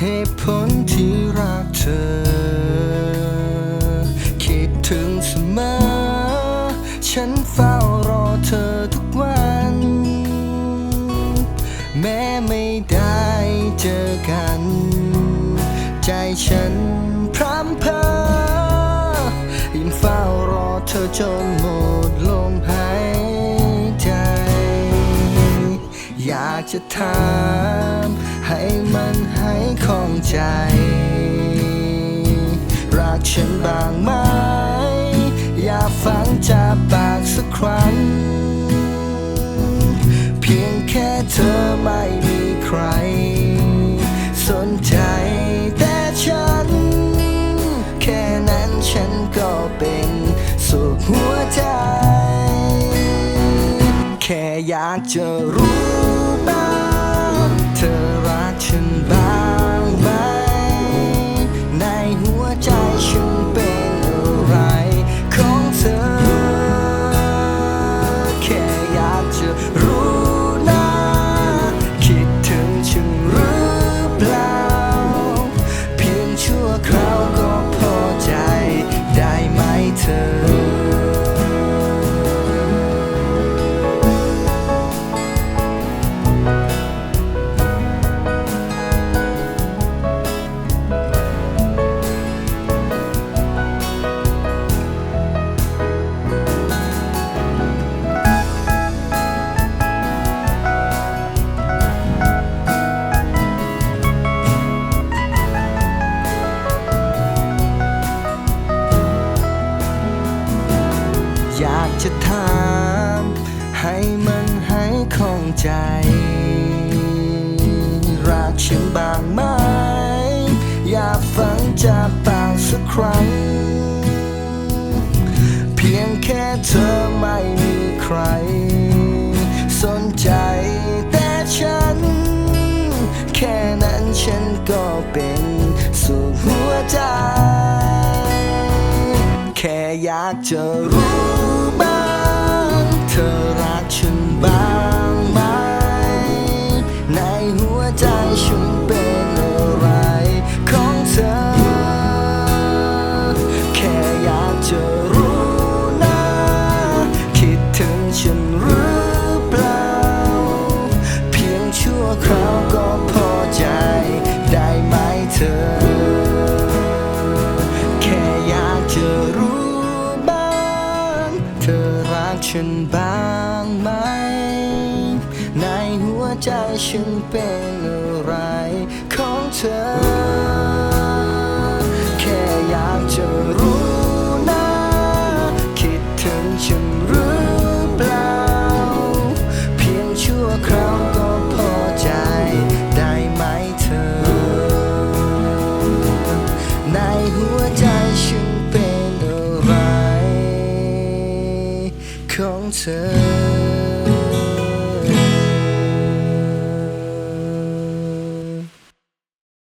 เหตุผลที่รักเธอ คิดถึงเสมอ ฉันเฝ้ารอเธอทุกวัน แม้ไม่ได้เจอกัน ใจฉันพร่ำเพอยิ่งเฝ้ารอเธอจน อยากจะถามให้มันให้ของใจ รักฉันบางไหม อยากฟังจากปากสักครั้ง เพียงแค่เธอไม่มีใคร สนใจแต่ฉัน แค่นั้นฉันก็เป็น ค่อยากจะรู้บ้างเธอรักฉันบ้างไหม ในหัวใจฉันเป็นอะไรของเธอ แค่อยากจะรู้ อยากจะถามให้มันให้ของใจ รักฉันบ้างไหม อยากฟังจากปากสักครั้ง เพียงแค่เธอไม่มีใคร สนใจแต่ฉัน แค่นั้นฉันก็เป็นสุขหัวใจ แค่อยากจะรู้ รัก ใจฉันเป็นอะไรของเธอ แค่อยากจะรู้นะ คิดถึงฉันหรือเปล่า เพียงชั่วคราวก็พอใจได้ไหมเธอ ในหัวใจฉันเป็นอะไรของเธอ